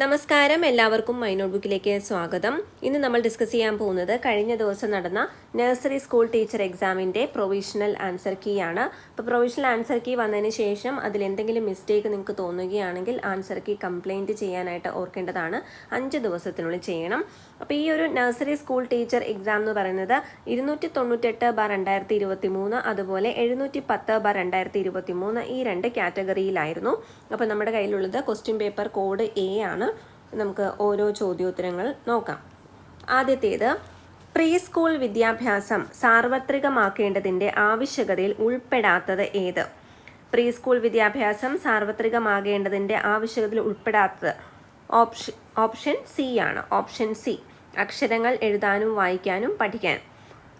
നമസ്കാരം. എല്ലാവർക്കും മൈ നോട്ട്ബുക്കിലേക്ക് സ്വാഗതം. ഇന്ന് നമ്മൾ ഡിസ്കസ് ചെയ്യാൻ പോകുന്നത് കഴിഞ്ഞ ദിവസം നടന്ന നഴ്സറി സ്കൂൾ ടീച്ചർ എക്സാമിന്റെ പ്രൊവിഷണൽ ആൻസർ കീ ആണ്. അപ്പോൾ പ്രൊവിഷണൽ ആൻസർ കീ വന്നതിന് ശേഷം അതിൽ എന്തെങ്കിലും മിസ്റ്റേക്ക് നിങ്ങൾക്ക് തോന്നുകയാണെങ്കിൽ ആൻസർ കീ കംപ്ലൈന്റ് ചെയ്യാനായിട്ട് ഓർക്കേണ്ടതാണ്. അഞ്ച് ദിവസത്തിനുള്ളിൽ ചെയ്യണം. അപ്പോൾ ഈ ഒരു നഴ്സറി സ്കൂൾ ടീച്ചർ എക്സാം എന്ന് പറയുന്നത് ഇരുന്നൂറ്റി തൊണ്ണൂറ്റെട്ട് ബാർ രണ്ടായിരത്തി ഇരുപത്തി മൂന്ന് അതുപോലെ എഴുന്നൂറ്റി പത്ത് ബാർ രണ്ടായിരത്തി ഇരുപത്തി മൂന്ന് ഈ രണ്ട് കാറ്റഗറിയിലായിരുന്നു അപ്പോൾ നമ്മുടെ കയ്യിലുള്ളത് ക്വസ്റ്റ്യൻ പേപ്പർ കോഡ് എ ആണ്. നമുക്ക് ഓരോ ചോദ്യോത്തരങ്ങൾ നോക്കാം. ആദ്യത്തേത് പ്രീ സ്കൂൾ വിദ്യാഭ്യാസം സാർവത്രികമാക്കേണ്ടതിന്റെ ആവശ്യകതയിൽ ഉൾപ്പെടാത്തത് ഏത്? പ്രീ സ്കൂൾ വിദ്യാഭ്യാസം സാർവത്രികമാകേണ്ടതിന്റെ ആവശ്യകതയിൽ ഉൾപ്പെടാത്തത് ഓപ്ഷൻ ഓപ്ഷൻ സി ആണ്. ഓപ്ഷൻ സി അക്ഷരങ്ങൾ എഴുതാനും വായിക്കാനും പഠിക്കാൻ.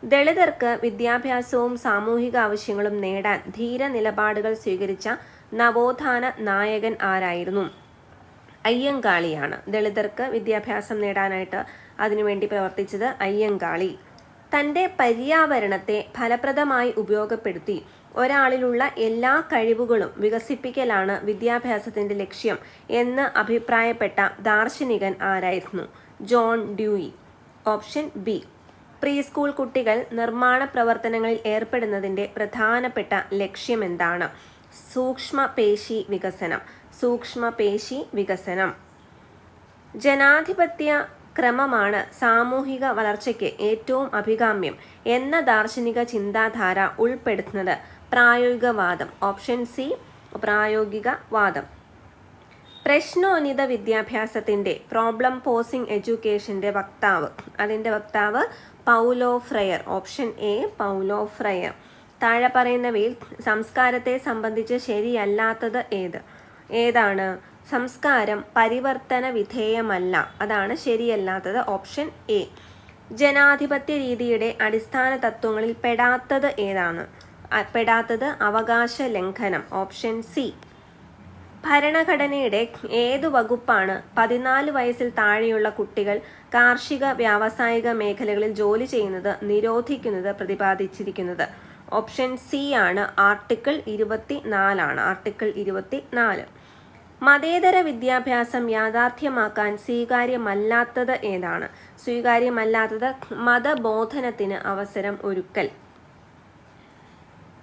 ദളിതർക്ക് വിദ്യാഭ്യാസവും സാമൂഹിക ആവശ്യങ്ങളും നേടാൻ ധീര നിലപാടുകൾ സ്വീകരിച്ച നവോത്ഥാന നായകൻ ആരായിരുന്നു? അയ്യങ്കാളിയാണ്. ദളിതർക്ക് വിദ്യാഭ്യാസം നേടാനായിട്ട് അതിനുവേണ്ടി പ്രവർത്തിച്ചത് അയ്യങ്കാളി. തന്റെ പര്യാവരണത്തെ ഫലപ്രദമായി ഉപയോഗപ്പെടുത്തി ഒരാളിലുള്ള എല്ലാ കഴിവുകളും വികസിപ്പിക്കലാണ് വിദ്യാഭ്യാസത്തിന്റെ ലക്ഷ്യം എന്ന് അഭിപ്രായപ്പെട്ട ദാർശനികൻ ആരായിരുന്നു? John Dewey. Option B. Pre school കുട്ടികൾ നിർമ്മാണ പ്രവർത്തനങ്ങളിൽ ഏർപ്പെടുന്നതിന്റെ പ്രധാനപ്പെട്ട ലക്ഷ്യം എന്താണ് സൂക്ഷ്മ പേശി വികസനം. സൂക്ഷ്മ പേശി വികസനം. ജനാധിപത്യ ക്രമമാണ് സാമൂഹിക വളർച്ചയ്ക്ക് ഏറ്റവും അഭികാമ്യം എന്ന ദാർശനിക ചിന്താധാര ഉൾപ്പെടുത്തുന്നത് പ്രായോഗികവാദം. Option C പ്രായോഗികവാദം. പ്രശ്നോന്നിത വിദ്യാഭ്യാസത്തിന്റെ പ്രോബ്ലം പോസിംഗ് എഡ്യൂക്കേഷന്റെ വക്താവ്. അതിന്റെ വക്താവ് Paulo Freire. Option A Paulo Freire. താഴെ പറയുന്നവയിൽ സംസ്കാരത്തെ സംബന്ധിച്ച് ശരിയല്ലാത്തത് ഏത്? ഏതാണ്? സംസ്കാരം പരിവർത്തന വിധേയമല്ല. അതാണ് ശരിയല്ലാത്തത്. ഓപ്ഷൻ എ ജനാധിപത്യ രീതിയുടെ അടിസ്ഥാന തത്വങ്ങളിൽ പെടാത്തത് ഏതാണ്? പെടാത്തത് അവകാശ ലംഘനം ഓപ്ഷൻ സി ഭരണഘടനയുടെ ഏതു വകുപ്പാണ് പതിനാല് വയസ്സിൽ താഴെയുള്ള കുട്ടികൾ കാർഷിക വ്യാവസായിക മേഖലകളിൽ ജോലി ചെയ്യുന്നത് നിരോധിക്കുന്നത് പ്രതിപാദിച്ചിരിക്കുന്നത്? ഓപ്ഷൻ സി ആണ് ആർട്ടിക്കിൾ ഇരുപത്തി നാലാണ് ആർട്ടിക്കിൾ ഇരുപത്തി നാല് മതേതര വിദ്യാഭ്യാസം യാഥാർത്ഥ്യമാക്കാൻ സ്വീകാര്യമല്ലാത്തത് ഏതാണ്? സ്വീകാര്യമല്ലാത്തത് മതബോധനത്തിന് അവസരം ഒരുക്കൽ.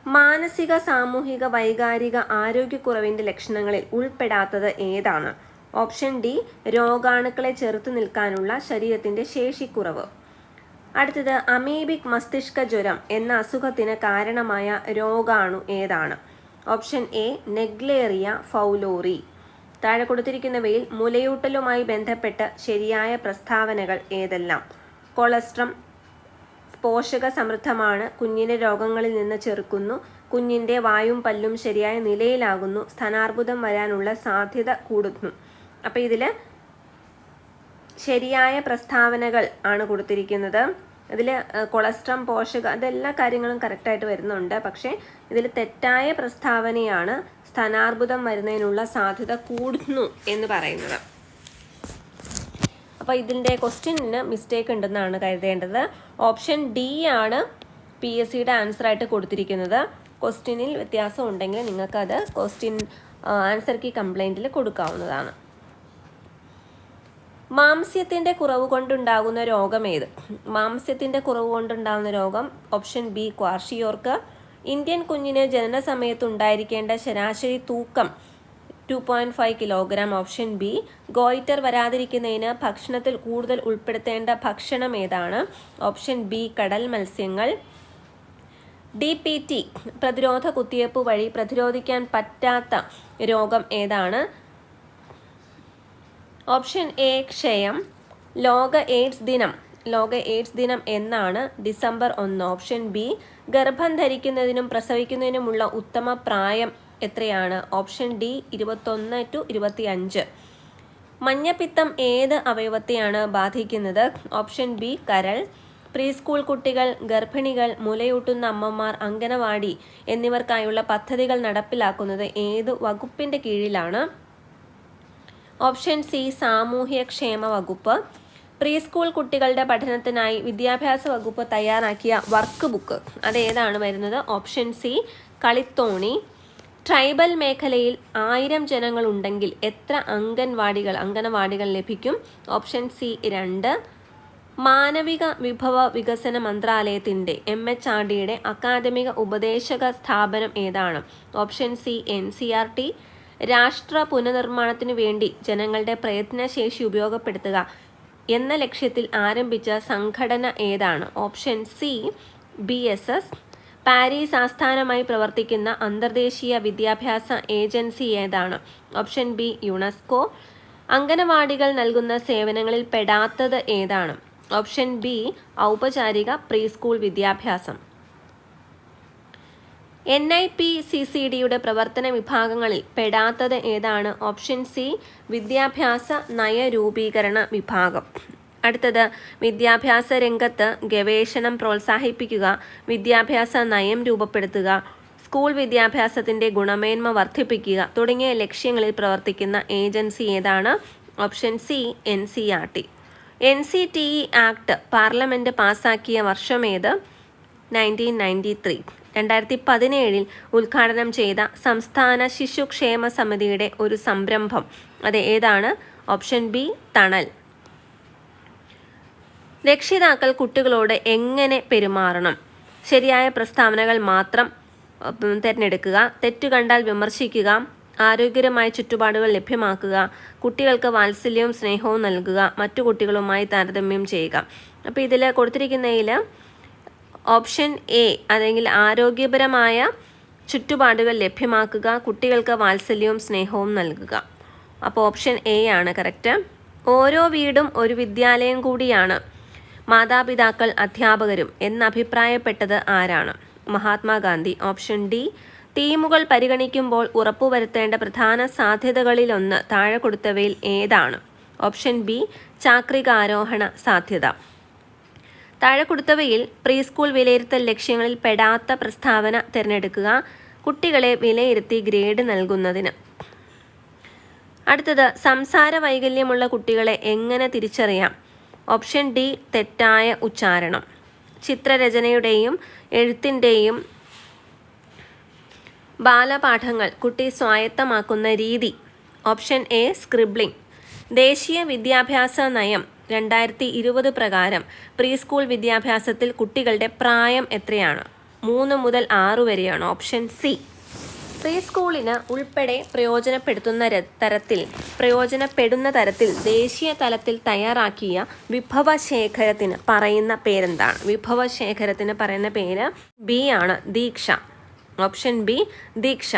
മാനസിക സാമൂഹിക വൈകാരിക ആരോഗ്യക്കുറവിന്റെ ലക്ഷണങ്ങളിൽ ഉൾപ്പെടാത്തത് ഏതാണ്? ഓപ്ഷൻ ഡി രോഗാണുക്കളെ ചെറുത്തു നിൽക്കാനുള്ള ശരീരത്തിന്റെ ശേഷിക്കുറവ്. അടുത്തത് അമീബിക് മസ്തിഷ്ക ജ്വരം എന്ന അസുഖത്തിന് കാരണമായ രോഗാണു ഏതാണ്? Option A Naegleria fowleri. താഴെ കൊടുത്തിരിക്കുന്നവയിൽ മുലയൂട്ടലുമായി ബന്ധപ്പെട്ട ശരിയായ പ്രസ്താവനകൾ ഏതെല്ലാം? കൊളസ്ട്രം പോഷക സമൃദ്ധമാണ് കുഞ്ഞിനെ രോഗങ്ങളിൽ നിന്ന് ചെറുക്കുന്നു. കുഞ്ഞിന്റെ വായും പല്ലും ശരിയായ നിലയിലാകുന്നു. സ്ഥാനാർബുദം വരാനുള്ള സാധ്യത കൂടുന്നു. അപ്പോൾ ഇതിൽ ശരിയായ പ്രസ്താവനകൾ ആണ് കൊടുത്തിരിക്കുന്നത്. ഇതിൽ കൊളസ്ട്രം പോഷക അതെല്ലാ കാര്യങ്ങളും കറക്റ്റായിട്ട് വരുന്നുണ്ട്. പക്ഷേ ഇതിൽ തെറ്റായ പ്രസ്താവനയാണ് സ്ഥാനാർബുദം വരുന്നതിനുള്ള സാധ്യത കൂടുന്നു എന്ന് പറയുന്നത്. അപ്പോൾ ഇതിന്റെ ക്വസ്റ്റ്യനിന് മിസ്റ്റേക്ക് ഉണ്ടെന്നാണ് കരുതേണ്ടത്. ഓപ്ഷൻ ഡി ആണ് പി എസ് സിയുടെ ആൻസർ ആയിട്ട് കൊടുത്തിരിക്കുന്നത്. ക്വസ്റ്റ്യനിൽ വ്യത്യാസം ഉണ്ടെങ്കിൽ നിങ്ങൾക്കത് ക്വസ്റ്റ്യൻ ആൻസർ കീ കംപ്ലൈന്റിൽ കൊടുക്കാവുന്നതാണ്. മാംസ്യത്തിന്റെ കുറവ് കൊണ്ടുണ്ടാകുന്ന രോഗം ഏത്? മാംസ്യത്തിന്റെ കുറവ് കൊണ്ടുണ്ടാകുന്ന രോഗം ഓപ്ഷൻ ബി ക്വാർഷിയോർക്ക് ഇന്ത്യൻ കുഞ്ഞിന് ജനന സമയത്ത് ഉണ്ടായിരിക്കേണ്ട ശരാശരി തൂക്കം two point five kilogram option B goitre വരാതിരിക്കുന്നതിന് ഭക്ഷണത്തിൽ കൂടുതൽ ഉൾപ്പെടുത്തേണ്ട ഭക്ഷണം ഏതാണ്? ഓപ്ഷൻ ബി കടൽ മത്സ്യങ്ങൾ. ഡി പി ടി പ്രതിരോധ കുത്തിവയ്പ്പ് വഴി പ്രതിരോധിക്കാൻ പറ്റാത്ത രോഗം ഏതാണ്? ഓപ്ഷൻ എ ക്ഷയം. ലോക എയ്ഡ്സ് ദിനം. ലോക എയ്ഡ്സ് ദിനം എന്നാണ് ഡിസംബർ ഒന്ന്. ഓപ്ഷൻ ബി ഗർഭം ധരിക്കുന്നതിനും പ്രസവിക്കുന്നതിനുമുള്ള ഉത്തമ പ്രായം എത്രയാണ്? ഓപ്ഷൻ ഡി ഇരുപത്തൊന്ന് ടു ഇരുപത്തി അഞ്ച് മഞ്ഞപ്പിത്തം ഏത് അവയവത്തെയാണ് ബാധിക്കുന്നത്? ഓപ്ഷൻ ബി കരൾ. പ്രീ സ്കൂൾ കുട്ടികൾ ഗർഭിണികൾ മുലയൂട്ടുന്ന അമ്മമാർ അംഗനവാടി എന്നിവർക്കായുള്ള പദ്ധതികൾ നടപ്പിലാക്കുന്നത് ഏത് വകുപ്പിന്റെ കീഴിലാണ്? ഓപ്ഷൻ സി സാമൂഹ്യക്ഷേമ വകുപ്പ്. പ്രീ സ്കൂൾ കുട്ടികളുടെ പഠനത്തിനായി വിദ്യാഭ്യാസ വകുപ്പ് തയ്യാറാക്കിയ വർക്ക് ബുക്ക്. അതേതാണ് വരുന്നത്? Option C കളിത്തോണി. ട്രൈബൽ മേഖലയിൽ ആയിരം ജനങ്ങളുണ്ടെങ്കിൽ എത്ര അംഗൻവാടികൾ അംഗനവാടികൾ ലഭിക്കും? ഓപ്ഷൻ സി രണ്ട്. മാനവിക വിഭവ വികസന മന്ത്രാലയത്തിന്റെ എം എച്ച് ആർ ഡിയുടെ അക്കാദമിക ഉപദേശക സ്ഥാപനം ഏതാണ്? Option C N C R T. രാഷ്ട്ര പുനർനിർമ്മാണത്തിനു വേണ്ടി ജനങ്ങളുടെ പ്രയത്നശേഷി ഉപയോഗപ്പെടുത്തുക എന്ന ലക്ഷ്യത്തിൽ ആരംഭിച്ച സംഘടന ഏതാണ്? Option C B S S. Paris ആസ്ഥാനമായി പ്രവർത്തിക്കുന്ന അന്തർദേശീയ വിദ്യാഭ്യാസ ഏജൻസി ഏതാണ്? ഓപ്ഷൻ ബി യുണെസ്കോ അംഗനവാടികൾ നൽകുന്ന സേവനങ്ങളിൽ പെടാത്തത് ഏതാണ്? ഓപ്ഷൻ ബി ഔപചാരിക പ്രീ സ്കൂൾ വിദ്യാഭ്യാസം. N I P C C ഡിയുടെ പ്രവർത്തന വിഭാഗങ്ങളിൽ പെടാത്തത് ഏതാണ്? ഓപ്ഷൻ സി വിദ്യാഭ്യാസ നയരൂപീകരണ വിഭാഗം. അടുത്തത് വിദ്യാഭ്യാസ രംഗത്ത് ഗവേഷണം പ്രോത്സാഹിപ്പിക്കുക വിദ്യാഭ്യാസ നയം രൂപപ്പെടുത്തുക സ്കൂൾ വിദ്യാഭ്യാസത്തിന്റെ ഗുണമേന്മ വർദ്ധിപ്പിക്കുക തുടങ്ങിയ ലക്ഷ്യങ്ങളിൽ പ്രവർത്തിക്കുന്ന ഏജൻസി ഏതാണ്? Option C N C R T. N C T E act parliament പാസാക്കിയ വർഷമേത് നയന്റീൻ നയന്റി ത്രീ. രണ്ടായിരത്തി പതിനേഴിൽ ഉദ്ഘാടനം ചെയ്ത സംസ്ഥാന ശിശുക്ഷേമ സമിതിയുടെ ഒരു സംരംഭം. അത് ഏതാണ്? ഓപ്ഷൻ ബി തണൽ. രക്ഷിതാക്കൾ കുട്ടികളോട് എങ്ങനെ പെരുമാറണം? ശരിയായ പ്രസ്താവനകൾ മാത്രം തിരഞ്ഞെടുക്കുക തെറ്റു കണ്ടാൽ വിമർശിക്കുക ആരോഗ്യകരമായ ചുറ്റുപാടുകൾ ലഭ്യമാക്കുക കുട്ടികൾക്ക് വാത്സല്യവും സ്നേഹവും നൽകുക മറ്റു കുട്ടികളുമായി താരതമ്യം ചെയ്യുക. അപ്പോൾ ഇതിൽ കൊടുത്തിരിക്കുന്നതിൽ ഓപ്ഷൻ എ അല്ലെങ്കിൽ ആരോഗ്യപരമായ ചുറ്റുപാടുകൾ ലഭ്യമാക്കുക കുട്ടികൾക്ക് വാത്സല്യവും സ്നേഹവും നൽകുക. അപ്പോൾ ഓപ്ഷൻ എ ആണ് കറക്റ്റ്? ഓരോ വീടും ഒരു വിദ്യാലയം കൂടിയാണ്. മാതാപിതാക്കൾ അധ്യാപകരും എന്നഭിപ്രായപ്പെട്ടത് ആരാണ്? Mahatma Gandhi option D. ടീമുകൾ പരിഗണിക്കുമ്പോൾ ഉറപ്പുവരുത്തേണ്ട പ്രധാന സാധ്യതകളിലൊന്ന് താഴെ കൊടുത്തവയിൽ ഏതാണ്? ഓപ്ഷൻ ബി ചാക്രികാരോഹണ സാധ്യത. താഴെ കൊടുത്തവയിൽ പ്രീ സ്കൂൾ വിലയിരുത്തൽ ലക്ഷ്യങ്ങളിൽ പെടാത്ത പ്രസ്താവന തിരഞ്ഞെടുക്കുക കുട്ടികളെ വിലയിരുത്തി ഗ്രേഡ് നൽകുന്നതിന്. അടുത്തത് സംസാര വൈകല്യമുള്ള കുട്ടികളെ എങ്ങനെ തിരിച്ചറിയാം? ഓപ്ഷൻ ഡി തെറ്റായ ഉച്ചാരണം. ചിത്രരചനയുടെയും എഴുത്തിന്റെയും ബാലപാഠങ്ങൾ കുട്ടി സ്വായത്തമാക്കുന്ന രീതി. Option A scribbling. ദേശീയ വിദ്യാഭ്യാസ നയം രണ്ടായിരത്തി ഇരുപത് പ്രകാരം പ്രീ സ്കൂൾ വിദ്യാഭ്യാസത്തിൽ കുട്ടികളുടെ പ്രായം എത്രയാണ്? മൂന്ന് മുതൽ ആറ് വരെയാണ് ഓപ്ഷൻ സി. പ്രീ സ്കൂളിന് ഉൾപ്പെടെ പ്രയോജനപ്പെടുത്തുന്ന തരത്തിൽ പ്രയോജനപ്പെടുന്ന തരത്തിൽ ദേശീയ തലത്തിൽ തയ്യാറാക്കിയ വിഭവശേഖരത്തിന് പറയുന്ന പേരെന്താണ്? വിഭവശേഖരത്തിന് പറയുന്ന പേര് ബി ആണ് ദീക്ഷ. ഓപ്ഷൻ ബി ദീക്ഷ.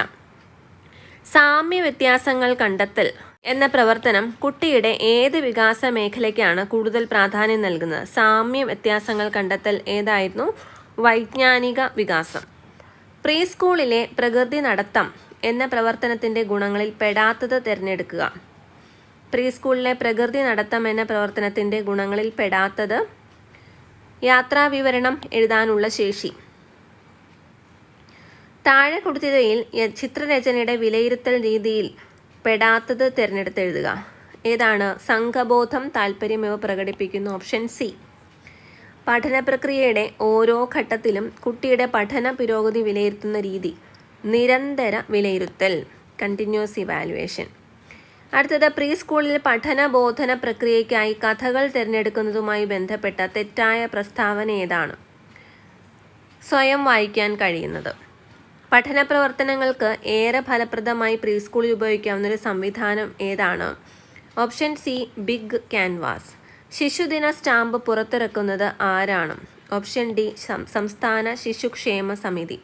സാമ്യ വ്യത്യാസങ്ങൾ കണ്ടെത്തൽ എന്ന പ്രവർത്തനം കുട്ടിയുടെ ഏത് വികാസ മേഖലയ്ക്കാണ് കൂടുതൽ പ്രാധാന്യം നൽകുന്നത്? സാമ്യ വ്യത്യാസങ്ങൾ കണ്ടെത്തൽ ഏതായിരുന്നു? വൈജ്ഞാനിക വികാസം. പ്രീ സ്കൂളിലെ പ്രകൃതി നടത്തം എന്ന പ്രവർത്തനത്തിന്റെ ഗുണങ്ങളിൽ പെടാത്തത് തിരഞ്ഞെടുക്കുക. പ്രീ സ്കൂളിലെ പ്രകൃതി നടത്തം എന്ന പ്രവർത്തനത്തിന്റെ ഗുണങ്ങളിൽ പെടാത്തത് യാത്രാവിവരണം എഴുതാനുള്ള ശേഷി. താഴെ കൊടുത്തവയിൽ ചിത്രരചനയുടെ വിലയിരുത്തൽ രീതിയിൽ പെടാത്തത് തിരഞ്ഞെടുത്തെഴുതുക. ഏതാണ് സംഘബോധം താല്പര്യമിവ പ്രകടിപ്പിക്കുന്നു. Option C. പഠന പ്രക്രിയയുടെ ഓരോ ഘട്ടത്തിലും കുട്ടിയുടെ പഠന പുരോഗതി വിലയിരുത്തുന്ന രീതി. നിരന്തര വിലയിരുത്തൽ. കണ്ടിന്യൂസ് ഇവാലുവേഷൻ അടുത്തത് പ്രീ സ്കൂളിൽ പഠന ബോധന പ്രക്രിയയ്ക്കായി കഥകൾ തിരഞ്ഞെടുക്കുന്നതുമായി ബന്ധപ്പെട്ട തെറ്റായ പ്രസ്താവന ഏതാണ്? സ്വയം വായിക്കാൻ കഴിയുന്നത്. പഠന പ്രവർത്തനങ്ങൾക്ക് ഏറെ ഫലപ്രദമായി പ്രീ സ്കൂളിൽ ഉപയോഗിക്കാവുന്ന ഒരു സംവിധാനം ഏതാണ്? Option C big canvas. ശിശുദിന stamp പുറത്തിറക്കുന്നത് ആരാണ്? ഓപ്ഷൻ ഡി സംസ്ഥാന ശിശുക്ഷേമ സമിതി.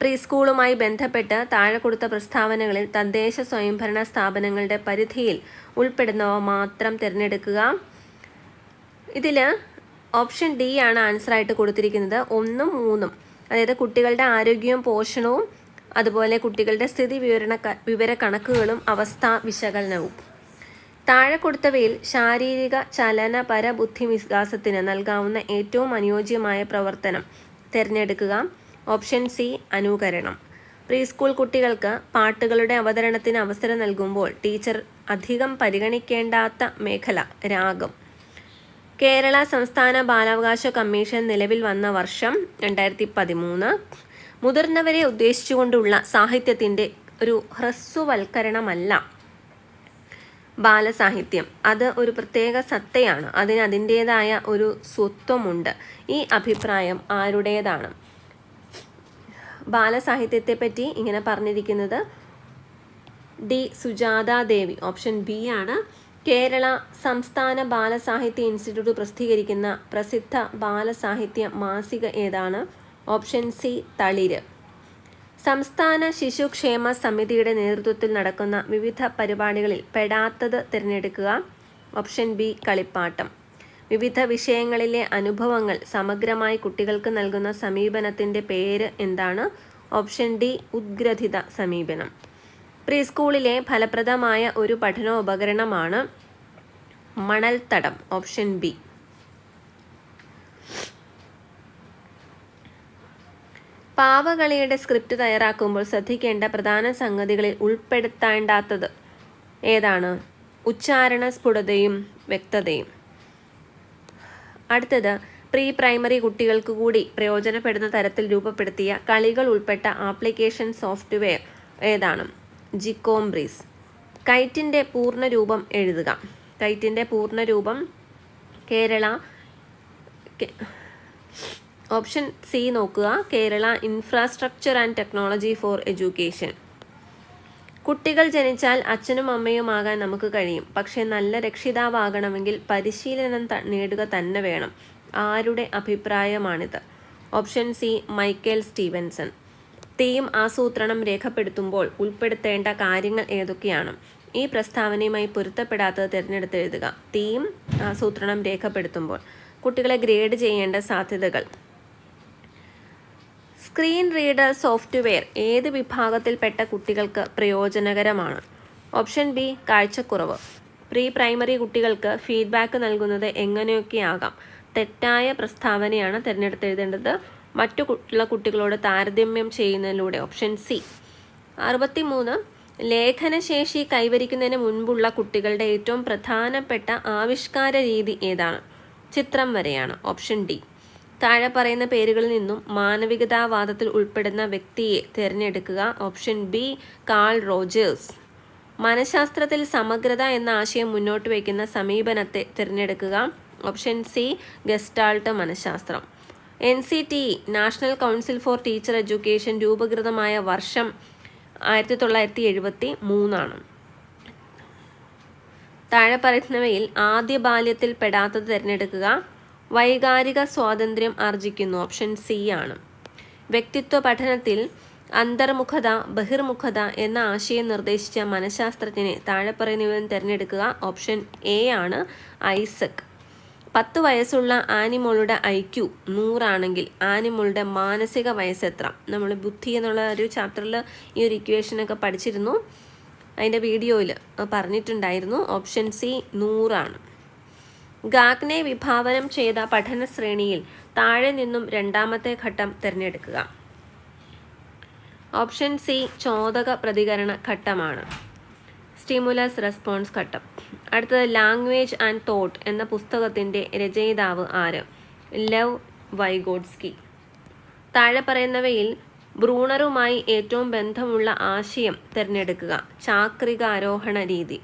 പ്രീ സ്കൂളുമായി ബന്ധപ്പെട്ട് താഴെ കൊടുത്ത പ്രസ്താവനകളിൽ തദ്ദേശ സ്വയംഭരണ സ്ഥാപനങ്ങളുടെ പരിധിയിൽ ഉൾപ്പെടുന്നവ മാത്രം തിരഞ്ഞെടുക്കുക. ഇതിൽ ഓപ്ഷൻ ഡി ആണ് ആൻസറായിട്ട് കൊടുത്തിരിക്കുന്നത്. ഒന്നും മൂന്നും. അതായത് കുട്ടികളുടെ ആരോഗ്യവും പോഷണവും അതുപോലെ കുട്ടികളുടെ സ്ഥിതി വിവരണ വിവര കണക്കുകളും അവസ്ഥാ വിശകലനവും. താഴെ കൊടുത്തവയിൽ ശാരീരിക ചലനപര ബുദ്ധി വികാസത്തിന് നൽകാവുന്ന ഏറ്റവും അനുയോജ്യമായ പ്രവർത്തനം തിരഞ്ഞെടുക്കുക. ഓപ്ഷൻ സി അനുകരണം. പ്രീ സ്കൂൾ കുട്ടികൾക്ക് പാട്ടുകളുടെ അവതരണത്തിന് അവസരം നൽകുമ്പോൾ ടീച്ചർ അധികം പരിഗണിക്കേണ്ടാത്ത മേഖല രാഗം. കേരള സംസ്ഥാന ബാലാവകാശ കമ്മീഷൻ നിലവിൽ വന്ന വർഷം രണ്ടായിരത്തി പതിമൂന്ന് മുതിർന്നവരെ ഉദ്ദേശിച്ചുകൊണ്ടുള്ള സാഹിത്യത്തിന്റെ ഒരു ഹ്രസ്വവൽക്കരണമല്ല. ബാലസാഹിത്യം. അത് ഒരു പ്രത്യേക സത്തയാണ്. അതിന് അതിന്റേതായ ഒരു സ്വത്വമുണ്ട്. ഈ അഭിപ്രായം ആരുടേതാണ്? ബാലസാഹിത്യത്തെ പറ്റി ഇങ്ങനെ പറഞ്ഞിരിക്കുന്നത് D Sujatha Devi. Option B ആണ്. കേരള സംസ്ഥാന ബാലസാഹിത്യ ഇൻസ്റ്റിറ്റ്യൂട്ട് പ്രസിദ്ധീകരിക്കുന്ന പ്രസിദ്ധ ബാലസാഹിത്യ മാസിക ഏതാണ്? ഓപ്ഷൻ സി തളിര്. സംസ്ഥാന ശിശുക്ഷേമ സമിതിയുടെ നേതൃത്വത്തിൽ നടക്കുന്ന വിവിധ പരിപാടികളിൽ പെടാത്തത് തിരഞ്ഞെടുക്കുക ഓപ്ഷൻ ബി കളിപ്പാട്ടം. വിവിധ വിഷയങ്ങളിലെ അനുഭവങ്ങൾ സമഗ്രമായി കുട്ടികൾക്ക് നൽകുന്ന സമീപനത്തിന്റെ പേര് എന്താണ്? ഓപ്ഷൻ ഡി ഉദ്ഗ്രഥിത സമീപനം. പ്രീ സ്കൂളിലെ ഫലപ്രദമായ ഒരു പഠനോപകരണമാണ് മണൽത്തടം ഓപ്ഷൻ ബി. പാവകളിയുടെ സ്ക്രിപ്റ്റ് തയ്യാറാക്കുമ്പോൾ ശ്രദ്ധിക്കേണ്ട പ്രധാന സംഗതികളിൽ ഉൾപ്പെടുത്തേണ്ടാത്തത് ഏതാണ്? ഉച്ചാരണ സ്ഫുടതയും വ്യക്തതയും. അടുത്തത് പ്രീ പ്രൈമറി കുട്ടികൾക്ക് കൂടി പ്രയോജനപ്പെടുന്ന തരത്തിൽ രൂപപ്പെടുത്തിയ കളികൾ ഉൾപ്പെട്ട ആപ്ലിക്കേഷൻ സോഫ്റ്റ്വെയർ ഏതാണ്? ജിക്കോംബ്രീസ് കൈറ്റിന്റെ പൂർണരൂപം എഴുതുക. കൈറ്റിന്റെ പൂർണരൂപം കേരള ഓപ്ഷൻ സി നോക്കുക. Kerala infrastructure and technology for education കുട്ടികൾ ജനിച്ചാൽ അച്ഛനും അമ്മയും ആകാൻ നമുക്ക് കഴിയും. പക്ഷേ നല്ല രക്ഷിതാവാകണമെങ്കിൽ പരിശീലനം നേടുക തന്നെ വേണം. ആരുടെ അഭിപ്രായമാണിത്? Option C Michael Stevenson. Theme ആസൂത്രണം രേഖപ്പെടുത്തുമ്പോൾ ഉൾപ്പെടുത്തേണ്ട കാര്യങ്ങൾ ഏതൊക്കെയാണ്? ഈ പ്രസ്താവനയുമായി പൊരുത്തപ്പെടാത്തത് തിരഞ്ഞെടുത്ത് എഴുതുക. തീം ആസൂത്രണം രേഖപ്പെടുത്തുമ്പോൾ കുട്ടികളെ ഗ്രേഡ് ചെയ്യേണ്ട സാധ്യതകൾ. സ്ക്രീൻ റീഡർ സോഫ്റ്റ്വെയർ ഏത് വിഭാഗത്തിൽപ്പെട്ട കുട്ടികൾക്ക് പ്രയോജനകരമാണ്? ഓപ്ഷൻ ബി കാഴ്ചക്കുറവ്. പ്രീ പ്രൈമറി കുട്ടികൾക്ക് ഫീഡ്ബാക്ക് നൽകുന്നത് എങ്ങനെയൊക്കെയാകാം? തെറ്റായ പ്രസ്താവനയാണ് തിരഞ്ഞെടുത്തെഴുതേണ്ടത്. മറ്റു ഉള്ള കുട്ടികളോട് താരതമ്യം ചെയ്യുന്നതിലൂടെ ഓപ്ഷൻ സി. അറുപത്തിമൂന്ന് ലേഖനശേഷി കൈവരിക്കുന്നതിന് മുൻപുള്ള കുട്ടികളുടെ ഏറ്റവും പ്രധാനപ്പെട്ട ആവിഷ്കാര രീതി ഏതാണ്? ചിത്രം വരെയാണ്. Option D. താഴെ പറയുന്ന പേരുകളിൽ നിന്നും മാനവികതാവാദത്തിൽ ഉൾപ്പെടുന്ന വ്യക്തിയെ തിരഞ്ഞെടുക്കുക. Option B Carl Rogers. മനഃശാസ്ത്രത്തിൽ സമഗ്രത എന്ന ആശയം മുന്നോട്ട് വയ്ക്കുന്ന സമീപനത്തെ തിരഞ്ഞെടുക്കുക. ഓപ്ഷൻ സി ഗസ്റ്റാൾട്ട് മനഃശാസ്ത്രം. N C T national council for teacher education രൂപീകൃതമായ വർഷം ആയിരത്തി തൊള്ളായിരത്തി എഴുപത്തി മൂന്നാണ് താഴെ പറയുന്നവയിൽ ആദ്യ ബാല്യത്തിൽ പെടാത്തത് തിരഞ്ഞെടുക്കുക. വൈകാരിക സ്വാതന്ത്ര്യം ആർജിക്കുന്നു. ഓപ്ഷൻ സി ആണ്. വ്യക്തിത്വ പഠനത്തിൽ അന്തർമുഖത ബഹിർമുഖത എന്ന ആശയം നിർദ്ദേശിച്ച മനഃശാസ്ത്രജ്ഞനെ താഴെ പറയുന്നവൻ തിരഞ്ഞെടുക്കുക. ഓപ്ഷൻ എ ആണ് ഐസക്. പത്ത് വയസ്സുള്ള ആനിമോളുടെ ഐ ക്യു നൂറാണെങ്കിൽ ആനിമോളുടെ മാനസിക വയസ്സ് എത്ര? നമ്മൾ ബുദ്ധി എന്നുള്ള ഒരു ചാപ്റ്ററിൽ ഈ ഒരു ഇക്വേഷനൊക്കെ പഠിച്ചിരുന്നു. അതിന്റെ വീഡിയോയിൽ പറഞ്ഞിട്ടുണ്ടായിരുന്നു. ഓപ്ഷൻ സി നൂറാണ്. ഗാഗ്നെ വിഭാവനം ചെയ്ത പഠന ശ്രേണിയിൽ താഴെ നിന്നും രണ്ടാമത്തെ ഘട്ടം തിരഞ്ഞെടുക്കുക. ഓപ്ഷൻ സി ചോദക പ്രതികരണ ഘട്ടമാണ്. സ്റ്റിമുലസ് റെസ്പോൺസ് ഘട്ടം. അടുത്തത് ലാംഗ്വേജ് ആൻഡ് തോട്ട് എന്ന പുസ്തകത്തിന്റെ രചയിതാവ് ആര്? Lev Vygotsky. താഴെ പറയുന്നവയിൽ ബ്രൂണറുമായി ഏറ്റവും ബന്ധമുള്ള ആശയം തിരഞ്ഞെടുക്കുക. ചാക്രിക ആരോഹണ രീതി.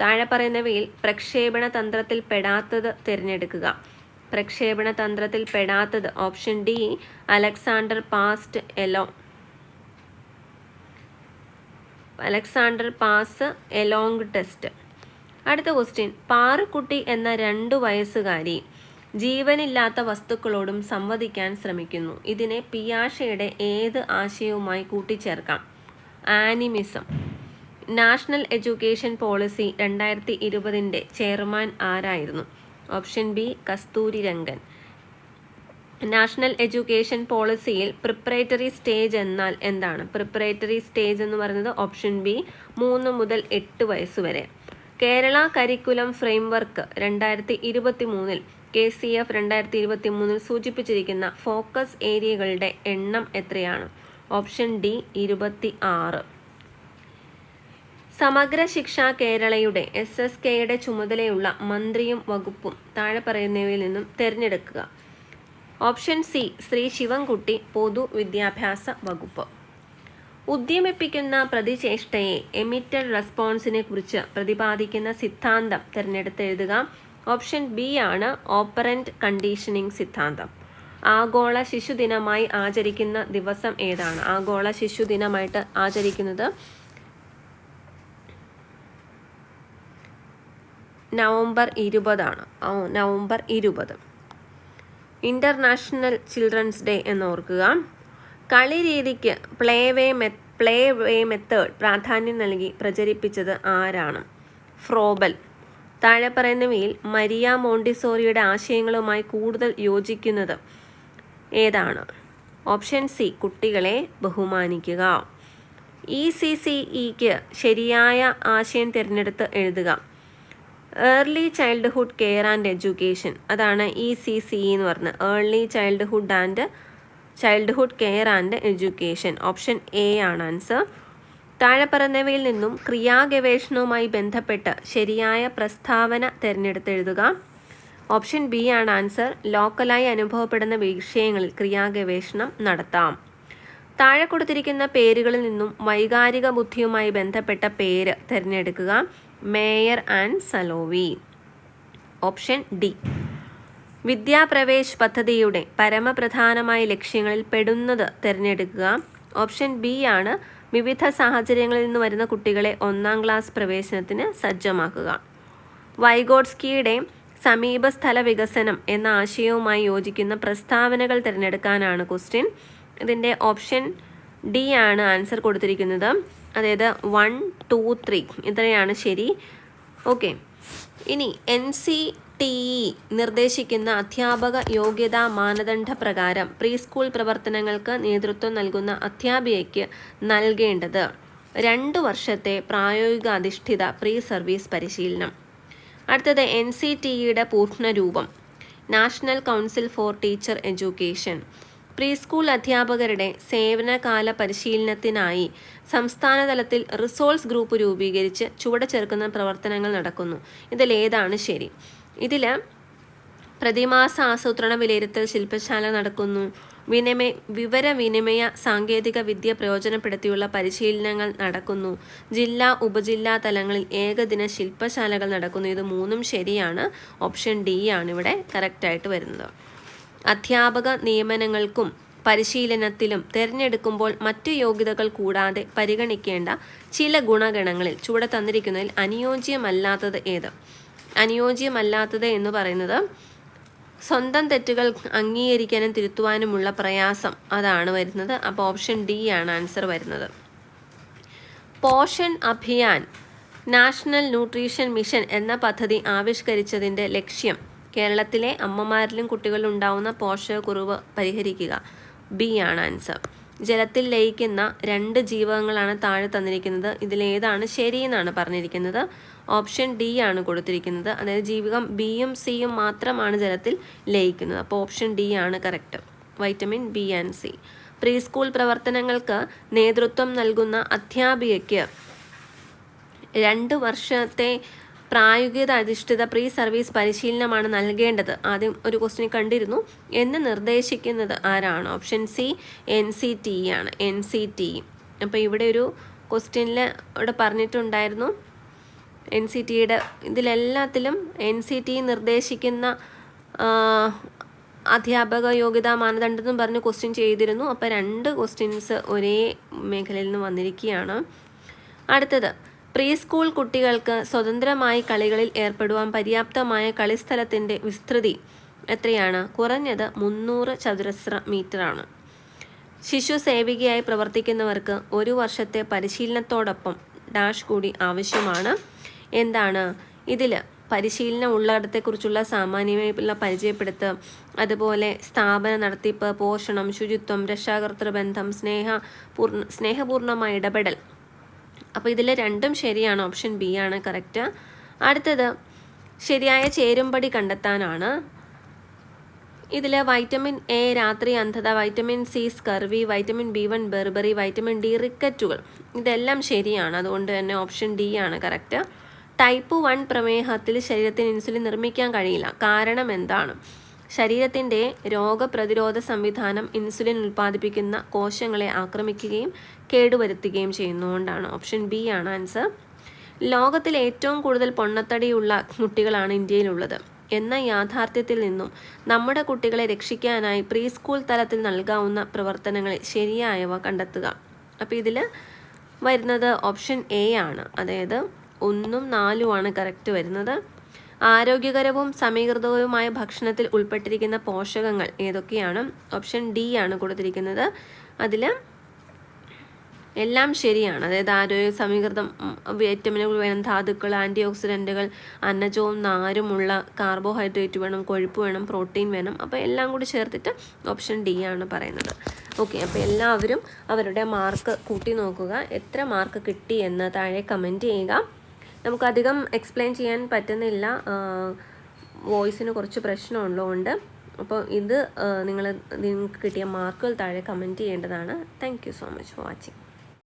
താഴെ പറയുന്നവയിൽ പ്രക്ഷേപണ തന്ത്രത്തിൽ പെടാത്തത് തിരഞ്ഞെടുക്കുക. പ്രക്ഷേപണ തന്ത്രത്തിൽ പെടാത്തത് ഓപ്ഷൻ ഡി അലക്സാണ്ടർ പാസ്റ്റ് എലോ അലക്സാണ്ടർ പാസ് എലോങ് ടെസ്റ്റ്. അടുത്ത ക്വസ്റ്റ്യൻ പാറുക്കുട്ടി എന്ന രണ്ടു വയസ്സുകാരി ജീവനില്ലാത്ത വസ്തുക്കളോടും സംവദിക്കാൻ ശ്രമിക്കുന്നു. ഇതിനെ പിയാഷയുടെ ഏത് ആശയവുമായി കൂട്ടിച്ചേർക്കാം? ആനിമിസം. നാഷണൽ എഡ്യൂക്കേഷൻ പോളിസി രണ്ടായിരത്തി ഇരുപതിന്റെ ചെയർമാൻ ആരായിരുന്നു? Option B Kasturi Rangan. National education പോളിസിയിൽ preparatory stage എന്നാൽ എന്താണ്? പ്രിപ്പറേറ്ററി സ്റ്റേജ് എന്ന് പറയുന്നത് ഓപ്ഷൻ ബി മൂന്ന് മുതൽ എട്ട് വയസ്സ് വരെ. കേരള കരിക്കുലം ഫ്രെയിംവർക്ക് രണ്ടായിരത്തി ഇരുപത്തി മൂന്നിൽ കെ സി എഫ് രണ്ടായിരത്തി ഇരുപത്തി മൂന്നിൽ സൂചിപ്പിച്ചിരിക്കുന്ന ഫോക്കസ് ഏരിയകളുടെ എണ്ണം എത്രയാണ്? ഓപ്ഷൻ ഡി ഇരുപത്തി ആറ് സമഗ്ര ശിക്ഷ കേരളയുടെ എസ് എസ് കെയുടെ ചുമതലയുള്ള മന്ത്രിയും വകുപ്പും താഴെ പറയുന്നവയിൽ നിന്നും തിരഞ്ഞെടുക്കുക. ഓപ്ഷൻ സി ശ്രീ ശിവൻകുട്ടി പൊതുവിദ്യാഭ്യാസ വകുപ്പ്. ഉദ്യമിപ്പിക്കുന്ന പ്രതിചേഷ്ടയെ എമിറ്റഡ് റെസ്പോൺസിനെ കുറിച്ച് പ്രതിപാദിക്കുന്ന സിദ്ധാന്തം തിരഞ്ഞെടുത്തെഴുതുക. ഓപ്ഷൻ ബി ആണ് ഓപ്പറന്റ് കണ്ടീഷനിങ് സിദ്ധാന്തം. ആഗോള ശിശുദിനമായി ആചരിക്കുന്ന ദിവസം ഏതാണ്? ആഗോള ശിശുദിനമായിട്ട് ആചരിക്കുന്നത് നവംബർ ഇരുപതാണ്. ഓ നവംബർ ഇരുപത്. ഇന്റർനാഷണൽ ചിൽഡ്രൻസ് ഡേ എന്ന് ഓർക്കുക കളി രീതിക്ക് പ്ലേ വേ മെ പ്ലേ വേ മെത്തേഡ് പ്രാധാന്യം നൽകി പ്രചരിപ്പിച്ചത് ആരാണ്? ഫ്രോബൽ. താഴെ പറയുന്നവയിൽ മരിയ മോണ്ടിസോറിയുടെ ആശയങ്ങളുമായി കൂടുതൽ യോജിക്കുന്നത് ഏതാണ്? ഓപ്ഷൻ സി കുട്ടികളെ ബഹുമാനിക്കുക. ഇ സി സി ഇക്ക് ശരിയായ ആശയം തിരഞ്ഞെടുത്ത് എഴുതുക. Early childhood care and education അതാണ് ഇ സി സി എന്ന് പറഞ്ഞത് early childhood and childhood care and education option A ആണ് ആൻസർ താഴെ പറഞ്ഞവയിൽ നിന്നും ക്രിയാഗവേഷണവുമായി ബന്ധപ്പെട്ട് ശരിയായ പ്രസ്താവന തിരഞ്ഞെടുത്തെഴുതുക ഓപ്ഷൻ ബി ആണ് ആൻസർ ലോക്കലായി അനുഭവപ്പെടുന്ന വിഷയങ്ങളിൽ ക്രിയാഗവേഷണം നടത്താം. താഴെ കൊടുത്തിരിക്കുന്ന പേരുകളിൽ നിന്നും വൈകാരിക ബുദ്ധിയുമായി ബന്ധപ്പെട്ട പേര് തിരഞ്ഞെടുക്കുക. Mayer and Salovey. Option D. Vidyapravesh പദ്ധതിയുടെ പരമപ്രധാനമായ ലക്ഷ്യങ്ങളിൽ പെടുന്നത് തിരഞ്ഞെടുക്കുക. ഓപ്ഷൻ ബി ആണ് വിവിധ സാഹചര്യങ്ങളിൽ നിന്ന് വരുന്ന കുട്ടികളെ ഒന്നാം ക്ലാസ് പ്രവേശനത്തിന് സജ്ജമാക്കുക. വൈഗോഡ്സ്കിയുടെ സമീപസ്ഥല വികസനം എന്ന ആശയവുമായി യോജിക്കുന്ന പ്രസ്താവനകൾ തിരഞ്ഞെടുക്കാനാണ് ക്വസ്റ്റ്യൻ. ഇതിന്റെ ഓപ്ഷൻ ഡി ആണ് ആൻസർ കൊടുത്തിരിക്കുന്നത്. അതായത് വൺ ടു ത്രീ ഇത്രയാണ് ശരി. ഓക്കെ ഇനി എൻ സി ടി ഇ നിർദ്ദേശിക്കുന്ന അധ്യാപക യോഗ്യതാ മാനദണ്ഡ പ്രകാരം പ്രീ സ്കൂൾ പ്രവർത്തനങ്ങൾക്ക് നേതൃത്വം നൽകുന്ന അധ്യാപികയ്ക്ക് നൽകേണ്ടത് രണ്ട് വർഷത്തെ പ്രായോഗിക അധിഷ്ഠിത പ്രീ സർവീസ് പരിശീലനം അടുത്തത് എൻ സി ടി ഇയുടെ പൂർണരൂപം national council for teacher education. Pre school അധ്യാപകരുടെ സേവനകാല പരിശീലനത്തിനായി സംസ്ഥാന തലത്തിൽ റിസോഴ്സ് ഗ്രൂപ്പ് രൂപീകരിച്ച് ചുവട് ചേർക്കുന്ന പ്രവർത്തനങ്ങൾ നടക്കുന്നു. ഇതിലേതാണ് ശരി? ഇതിൽ പ്രതിമാസ ആസൂത്രണ വിലയിരുത്തൽ ശില്പശാല നടക്കുന്നു. വിനിമയ വിവരവിനിമയ സാങ്കേതിക വിദ്യ പ്രയോജനപ്പെടുത്തിയുള്ള പരിശീലനങ്ങൾ നടക്കുന്നു. ജില്ലാ ഉപജില്ലാ തലങ്ങളിൽ ഏകദിന ശില്പശാലകൾ നടക്കുന്നു. ഇത് മൂന്നും ശരിയാണ്. ഓപ്ഷൻ ഡി ആണ് ഇവിടെ കറക്റ്റായിട്ട് വരുന്നത്. അധ്യാപക നിയമനങ്ങൾക്കും പരിശീലനത്തിലും തിരഞ്ഞെടുക്കുമ്പോൾ മറ്റു യോഗ്യതകൾ കൂടാതെ പരിഗണിക്കേണ്ട ചില ഗുണഗണങ്ങളിൽ ചുവടെ തന്നിരിക്കുന്നതിൽ അനുയോജ്യമല്ലാത്തത് ഏത്? അനുയോജ്യമല്ലാത്തത് എന്ന് പറയുന്നത് സ്വന്തം തെറ്റുകൾ അംഗീകരിക്കാനും തിരുത്തുവാനുമുള്ള പ്രയാസം അതാണ് വരുന്നത്. അപ്പോൾ ഓപ്ഷൻ ഡി ആണ് ആൻസർ വരുന്നത്. Poshan Abhiyan national nutrition mission എന്ന പദ്ധതി ആവിഷ്കരിച്ചതിന്റെ ലക്ഷ്യം കേരളത്തിലെ അമ്മമാരിലും കുട്ടികളിലും ഉണ്ടാവുന്ന പോഷകക്കുറവ് പരിഹരിക്കുക. ബി ആണ് ആൻസർ. ജലത്തിൽ ലയിക്കുന്ന രണ്ട് ജീവകങ്ങളാണ് താഴെ തന്നിരിക്കുന്നത്. ഇതിലേതാണ് ശരിയെന്നാണ് പറഞ്ഞിരിക്കുന്നത്. ഓപ്ഷൻ ഡി ആണ് കൊടുത്തിരിക്കുന്നത്. അതായത് ജീവകം ബിയും സിയും മാത്രമാണ് ജലത്തിൽ ലയിക്കുന്നത്. അപ്പോൾ ഓപ്ഷൻ ഡി ആണ് correct. Vitamin B and C. Pre school പ്രവർത്തനങ്ങൾക്ക് നേതൃത്വം നൽകുന്ന അധ്യാപികയ്ക്ക് രണ്ട് വർഷത്തെ പ്രായോഗികത അധിഷ്ഠിത പ്രീ സർവീസ് പരിശീലനമാണ് നൽകേണ്ടത്. ആദ്യം ഒരു ക്വസ്റ്റിന് കണ്ടിരുന്നു. എന്ന് നിർദ്ദേശിക്കുന്നത് ആരാണ്? Option C N C T ആണ്. എൻ സി ടി അപ്പോൾ ഇവിടെ ഒരു ക്വസ്റ്റ്യനിൽ ഇവിടെ പറഞ്ഞിട്ടുണ്ടായിരുന്നു. എൻ സി ടിയുടെ ഇതിലെല്ലാത്തിലും എൻ സി ടി നിർദ്ദേശിക്കുന്ന അധ്യാപക യോഗ്യതാ മാനദണ്ഡം പറഞ്ഞ് ക്വസ്റ്റ്യൻ ചെയ്തിരുന്നു. അപ്പോൾ രണ്ട് ക്വസ്റ്റ്യൻസ് ഒരേ മേഖലയിൽ നിന്ന് വന്നിരിക്കുകയാണ്. അടുത്തത് പ്രീ സ്കൂൾ കുട്ടികൾക്ക് സ്വതന്ത്രമായി കളികളിൽ ഏർപ്പെടുവാൻ പര്യാപ്തമായ കളിസ്ഥലത്തിന്റെ വിസ്തൃതി എത്രയാണ്? കുറഞ്ഞത് മുന്നൂറ് ചതുരശ്ര മീറ്ററാണ് ശിശു സേവികയായി പ്രവർത്തിക്കുന്നവർക്ക് ഒരു വർഷത്തെ പരിശീലനത്തോടൊപ്പം ഡാഷ് കൂടി ആവശ്യമാണ്. എന്താണ്? ഇതിൽ പരിശീലനം ഉള്ളിടത്തെക്കുറിച്ചുള്ള സാമാന്യമായുള്ള പരിചയപ്പെടുത്ത് അതുപോലെ സ്ഥാപന നടത്തിപ്പ് പോഷണം ശുചിത്വം രക്ഷാകർത്തൃബന്ധം സ്നേഹ പൂർണ സ്നേഹപൂർണമായ ഇടപെടൽ അപ്പോൾ ഇതിൽ രണ്ടും ശരിയാണ് ഓപ്ഷൻ ബി ആണ് കറക്റ്റ് അടുത്തത് ശരിയായ ചേരുംപടി കണ്ടെത്താനാണ്. ഇതിൽ വൈറ്റമിൻ എ രാത്രി അന്ധത vitamin C scurvy vitamin B one beriberi vitamin D റിക്കറ്റുകൾ ഇതെല്ലാം ശരിയാണ് അതുകൊണ്ട് തന്നെ ഓപ്ഷൻ ഡി ആണ് കറക്റ്റ് ടൈപ്പ് വൺ പ്രമേഹത്തിൽ ശരീരത്തിന് ഇൻസുലിൻ നിർമ്മിക്കാൻ കഴിയില്ല. കാരണം എന്താണ്? ശരീരത്തിന്റെ രോഗപ്രതിരോധ സംവിധാനം ഇൻസുലിൻ ഉൽപ്പാദിപ്പിക്കുന്ന കോശങ്ങളെ ആക്രമിക്കുകയും കേടുവരുത്തുകയും ചെയ്യുന്നതുകൊണ്ടാണ്. ഓപ്ഷൻ ബി ആണ് ആൻസർ. ലോകത്തിൽ ഏറ്റവും കൂടുതൽ പൊണ്ണത്തടിയുള്ള കുട്ടികളാണ് ഇന്ത്യയിലുള്ളത്. എന്ന യാഥാർത്ഥ്യത്തിൽ നിന്നും നമ്മുടെ കുട്ടികളെ രക്ഷിക്കാനായി പ്രീ സ്കൂൾ തലത്തിൽ നൽകാവുന്ന പ്രവർത്തനങ്ങളിൽ ശരിയായവ കണ്ടെത്തുക. അപ്പോൾ ഇതിൽ വരുന്നത് ഓപ്ഷൻ എ ആണ്. അതായത് ഒന്നും നാലുമാണ് കറക്റ്റ് വരുന്നത്. ആരോഗ്യകരവും സമീകൃതവുമായ ഭക്ഷണത്തിൽ ഉൾപ്പെട്ടിരിക്കുന്ന പോഷകങ്ങൾ ഏതൊക്കെയാണ്? ഓപ്ഷൻ ഡി ആണ് കൊടുത്തിരിക്കുന്നത്. അതിൽ എല്ലാം ശരിയാണ്. അതായത് ആരോഗ്യ സമീകൃതം വൈറ്റമിനുകൾ വേണം ധാതുക്കൾ ആന്റി ഓക്സിഡന്റുകൾ അന്നജവും നാരുമുള്ള കാർബോഹൈഡ്രേറ്റ് വേണം കൊഴുപ്പ് വേണം പ്രോട്ടീൻ വേണം. അപ്പോൾ എല്ലാം കൂടി ചേർത്തിട്ട് ഓപ്ഷൻ ഡി ആണ് പറയുന്നത്. ഓക്കെ അപ്പോൾ എല്ലാവരും അവരുടെ മാർക്ക് കൂട്ടി നോക്കുക. എത്ര മാർക്ക് കിട്ടി എന്ന് താഴെ കമന്റ് ചെയ്യുക. നമുക്കധികം എക്സ്പ്ലെയിൻ ചെയ്യാൻ പറ്റുന്നില്ല. വോയിസിന് കുറച്ച് പ്രശ്നമുള്ളതുകൊണ്ട്. അപ്പോൾ ഇത് നിങ്ങൾ നിങ്ങൾക്ക് കിട്ടിയ മാർക്കുകൾ താഴെ കമന്റ് ചെയ്യേണ്ടതാണ്. Thank you so much for watching